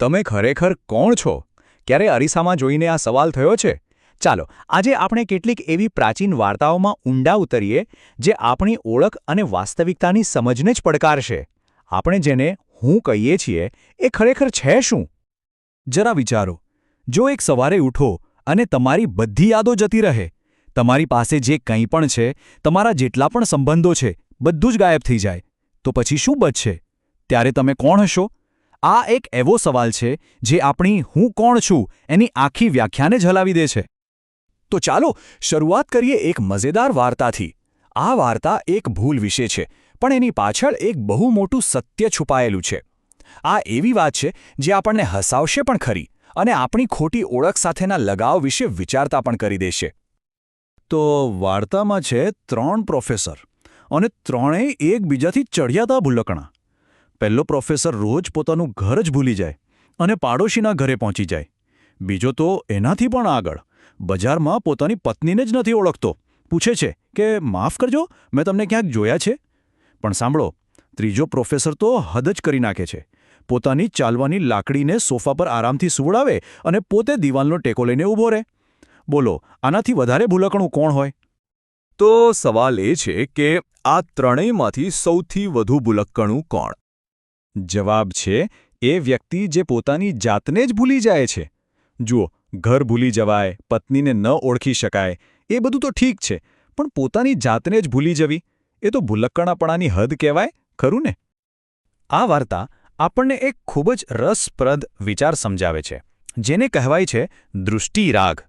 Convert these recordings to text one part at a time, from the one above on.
તમે ખરેખર કોણ છો? ક્યારે અરીસામાં જોઈને આ સવાલ થયો છે? ચાલો, આજે આપણે કેટલીક એવી પ્રાચીન વાર્તાઓમાં ઊંડા ઉતરીએ, જે આપણી ઓળખ અને વાસ્તવિકતાની સમજને જ પડકારશે. આપણે જેને હું કહીએ છીએ, એ ખરેખર છે શું? જરા વિચારો. જો એક સવારે ઉઠો અને તમારી બધી યાદો જતી રહે, તમારી પાસે જે કંઈ પણ છે, તમારા જેટલા પણ સંબંધો છે, બધું જ ગાયબ થઈ જાય, તો પછી શું બચશે? ત્યારે તમે કોણ હશો? આ એક એવો સવાલ છે જે આપણી હું કોણ છું એની આખી વ્યાખ્યાને જ હલાવી દે છે. તો ચાલો શરૂઆત કરીએ એક મજેદાર વાર્તાથી. આ વાર્તા એક ભૂલ વિશે છે, પણ એની પાછળ એક બહુ મોટું સત્ય છુપાયેલું છે. આ એવી વાત છે જે આપણને હસાવશે પણ ખરી અને આપણી ખોટી ઓળખ સાથેના લગાવ વિશે વિચારતા પણ કરી દેશે. તો વાર્તામાં છે ત્રણ પ્રોફેસર અને ત્રણેય એકબીજાથી ચઢિયાતા ભૂલકણા. પહેલો પ્રોફેસર રોજ પોતાનું ઘર જ ભૂલી જાય અને પાડોશીના ઘરે પહોંચી જાય. બીજો તો એનાથી પણ આગળ. બજારમાં પોતાની પત્નીને જ નથી ઓળખતો. પૂછે છે કે, માફ કરજો, મેં તમને ક્યાંક જોયા છે? પણ સાંભળો, ત્રીજો પ્રોફેસર તો હદ જ કરી નાખે છે. પોતાની ચાલવાની લાકડીને સોફા પર આરામથી સુવડાવે અને પોતે દિવાલનો ટેકો લઈને ઊભો રહે. બોલો, આનાથી વધારે ભૂલકણું કોણ હોય? તો સવાલ એ છે કે, આ ત્રણેયમાંથી સૌથી વધુ ભૂલક્કણું કોણ? જવાબ છે, એ વ્યક્તિ જે પોતાની જાતને જ ભૂલી જાય છે. જુઓ, ઘર ભૂલી જવાય, પત્નીને ન ઓળખી શકાય, એ બધું તો ઠીક છે, પણ પોતાની જાતને જ ભૂલી જવી, એ તો ભૂલક્કણાપણાની હદ કહેવાય, ખરું ને? આ વાર્તા આપણને એક ખૂબ જ રસપ્રદ વિચાર સમજાવે છે, જેને કહેવાય છે દૃષ્ટિરાગ.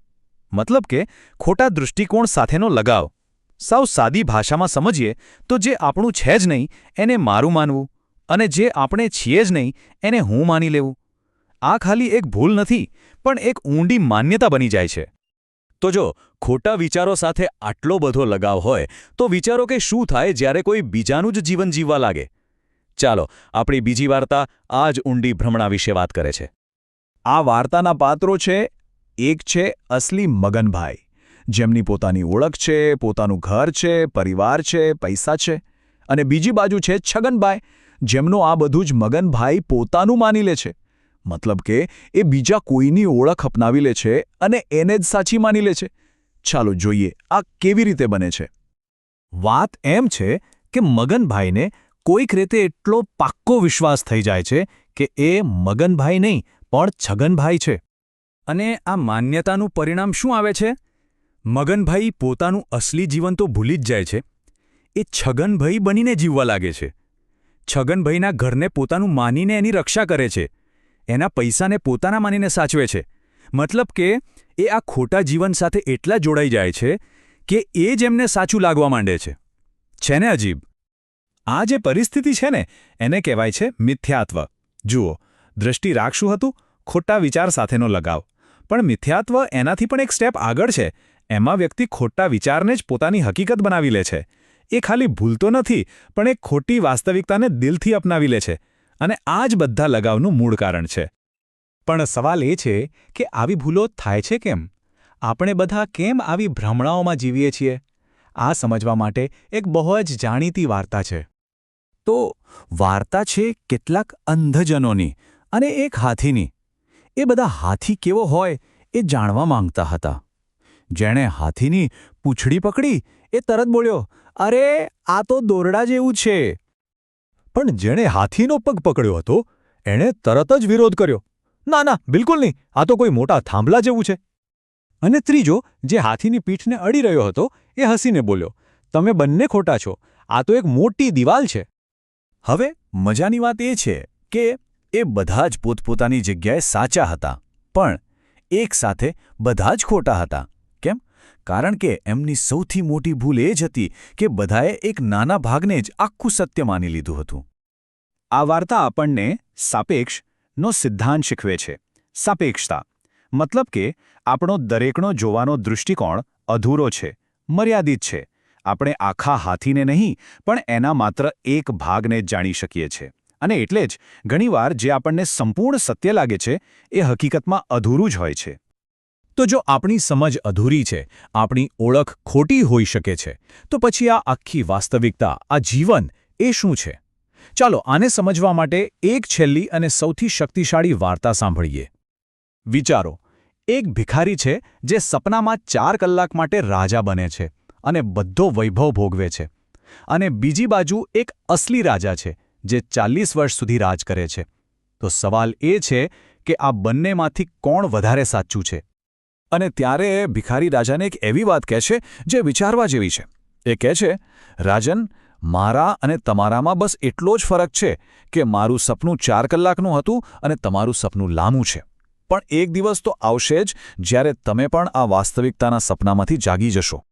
મતલબ કે, ખોટા દૃષ્ટિકોણ સાથેનો લગાવ. સાવ સાદી ભાષામાં સમજીએ તો જે આપણું છે જ નહીં, એને મારું માનવું અને જે આપણે છીએ જ નહીં, એને હું માની લેવું? આ ખાલી એક ભૂલ નથી, પણ એક ઊંડી માન્યતા બની જાય છે. તો જો ખોટા વિચારો સાથે આટલો બધો લગાવ હોય, તો વિચારો કે શું થાય જ્યારે કોઈ બીજાનું જ જીવન જીવવા લાગે? ચાલો, આપણી બીજી વાર્તા આ જ ઊંડી ભ્રમણા વિશે વાત કરે છે. આ વાર્તાના પાત્રો છે, એક છે અસલી મગનભાઈ. જેમની પોતાની ઓળખ છે, પોતાનું ઘર છે, પરિવાર છે, પૈસા છે, અને બીજી બાજુ છે છગનભાઈ. જેમનો આ બધું જ મગનભાઈ પોતાનું માની લે છે. મતલબ કે એ બીજા કોઈની ઓળખ અપનાવી લે છે અને એને જ સાચી માની લે છે. ચાલો જોઈએ આ કેવી રીતે બને છે. વાત એમ છે કે મગનભાઈને કોઈક રીતે એટલો પાક્કો વિશ્વાસ થઈ જાય છે કે એ મગનભાઈ નહીં, પણ છગનભાઈ છે. અને આ માન્યતાનું પરિણામ શું આવે છે? મગનભાઈ પોતાનું અસલી જીવન તો ભૂલી જ જાય છે. એ છગનભાઈ બનીને જીવવા લાગે છે. છગનભાઈના ઘરને પોતાનું માનીને એની રક્ષા કરે છે. એના પૈસાને પોતાના માનીને સાચવે છે. મતલબ કે, એ આ ખોટા જીવન સાથે એટલા જોડાઈ જાય છે કે એ જ એમને સાચું લાગવા માંડે છે. છે ને અજીબ? આ જે પરિસ્થિતિ છે ને, એને કહેવાય છે મિથ્યાત્વ. જુઓ, દ્રષ્ટિ રાખશું હતું, ખોટા વિચાર સાથેનો લગાવ. પણ મિથ્યાત્વ એનાથી પણ એક સ્ટેપ આગળ છે. એમાં વ્યક્તિ ખોટા વિચારને જ પોતાની હકીકત બનાવી લે છે. એ ખાલી ભૂલતો નથી, પણ એ ખોટી વાસ્તવિકતાને દિલથી અપનાવી લે છે અને આ જ બધા લગાવનું મૂળ કારણ છે. પણ સવાલ એ છે કે આવી ભૂલો થાય છે કેમ? આપણે બધા કેમ આવી ભ્રમણાઓમાં જીવીએ છીએ? આ સમજવા માટે એક બહુ જ જાણીતી વાર્તા છે. તો વાર્તા છે કેટલાક અંધજનોની અને એક હાથીની. એ બધા હાથી કેવો હોય એ જાણવા માંગતા હતા. જેણે હાથીની પૂંછડી પકડી, એ તરત બોલ્યો અરે, આ તો દોરડા જેવું છે. પણ જેણે હાથીનો પગ પકડ્યો હતો, એણે તરત જ વિરોધ કર્યો. ના ના, બિલકુલ નહીં, આ તો કોઈ મોટા થાંભલા જેવું છે. અને ત્રીજો, જે હાથીની પીઠને અડી રહ્યો હતો, એ હસીને બોલ્યો, તમે બંને ખોટા છો, આ તો એક મોટી દિવાલ છે. હવે, મજાની વાત એ છે કે, એ બધા જ પોતપોતાની જગ્યાએ સાચા હતા, પણ એક સાથે બધા જ ખોટા હતા. કારણ કે એમની સૌથી મોટી ભૂલ એ જ હતી કે બધાએ એક નાના ભાગને જ આખું સત્ય માની લીધું હતું. આ વાર્તા આપણને સાપેક્ષનો સિદ્ધાંત શીખવે છે. સાપેક્ષતા. મતલબ કે આપણો દરેકનો જોવાનો દૃષ્ટિકોણ અધૂરો છે, મર્યાદિત છે. આપણે આખા હાથીને નહીં, પણ એના માત્ર એક ભાગને જાણી શકીએ છીએ અને એટલે જ ઘણીવાર જે આપણને સંપૂર્ણ સત્ય લાગે છે, એ હકીકતમાં અધૂરું જ હોય છે. તો જો આપણી સમજ અધૂરી છે, આપણી ઓળખ ખોટી હોઈ શકે છે, તો પછી આ આખી વાસ્તવિકતા, આ જીવન એ શું છે? ચાલો આને સમજવા માટે એક છેલ્લી અને સૌથી શક્તિશાળી વાર્તા સાંભળીએ. વિચારો, એક ભિખારી છે જે સપનામાં ચાર કલાક માટે રાજા બને છે અને બધો વૈભવ ભોગવે છે અને બીજી બાજુ એક અસલી રાજા છે જે ચાલીસ વર્ષ સુધી રાજ કરે છે. તો સવાલ એ છે કે આ બંનેમાંથી કોણ વધારે સાચું છે? અને ત્યારે ભિખારી રાજાને એક એવી વાત કહે છે, જે વિચારવા જેવી છે. એ કહે છે, રાજન, મારા અને તમારામાં બસ એટલો જ ફરક છે કે મારું સપનું ચાર કલાકનું હતું અને તમારું સપનું લાંબું છે. પણ એક દિવસ તો આવશે જ જ્યારે તમે પણ આ વાસ્તવિકતાના સપનામાંથી જાગી જશો.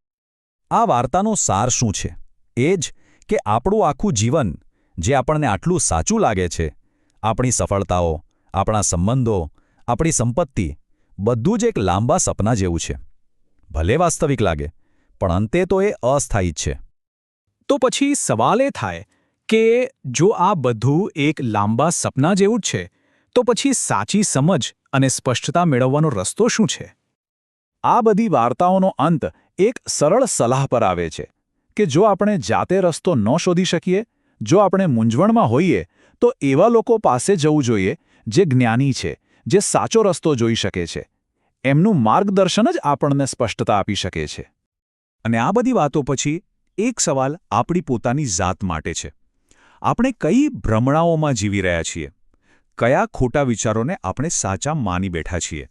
આ વાર્તાનો સાર શું છે? એ જ કે આપણું આખું જીવન, જે આપણને આટલું સાચું લાગે છે, આપણી સફળતાઓ, આપણા સંબંધો, આપણી સંપત્તિ બધું જ એક લાંબા સપના જેવું છે. ભલે વાસ્તવિક લાગે, પણ અંતે તો એ અસ્થાયી છે. તો પછી સવાલ એ થાય કે જો આ બધું એક લાંબા સપના જેવું જ છે, તો પછી સાચી સમજ અને સ્પષ્ટતા મેળવવાનો રસ્તો શું છે? આ બધી વાર્તાઓનો અંત એક સરળ સલાહ પર આવે છે કે જો આપણે જાતે રસ્તો ન શોધી શકીએ, જો આપણે મૂંઝવણમાં હોઈએ, તો એવા લોકો પાસે જવું જોઈએ જે જ્ઞાની છે જે સાચો રસ્તો જોઈ શકે છે. એમનું માર્ગદર્શન જ આપણને સ્પષ્ટતા આપી શકે છે. અને આ બધી વાતો પછી એક સવાલ આપણી પોતાની જાત માટે છે. આપણે કઈ ભ્રમણાઓમાં જીવી રહ્યા છીએ? કયા ખોટા વિચારોને આપણે સાચા માની બેઠા છીએ?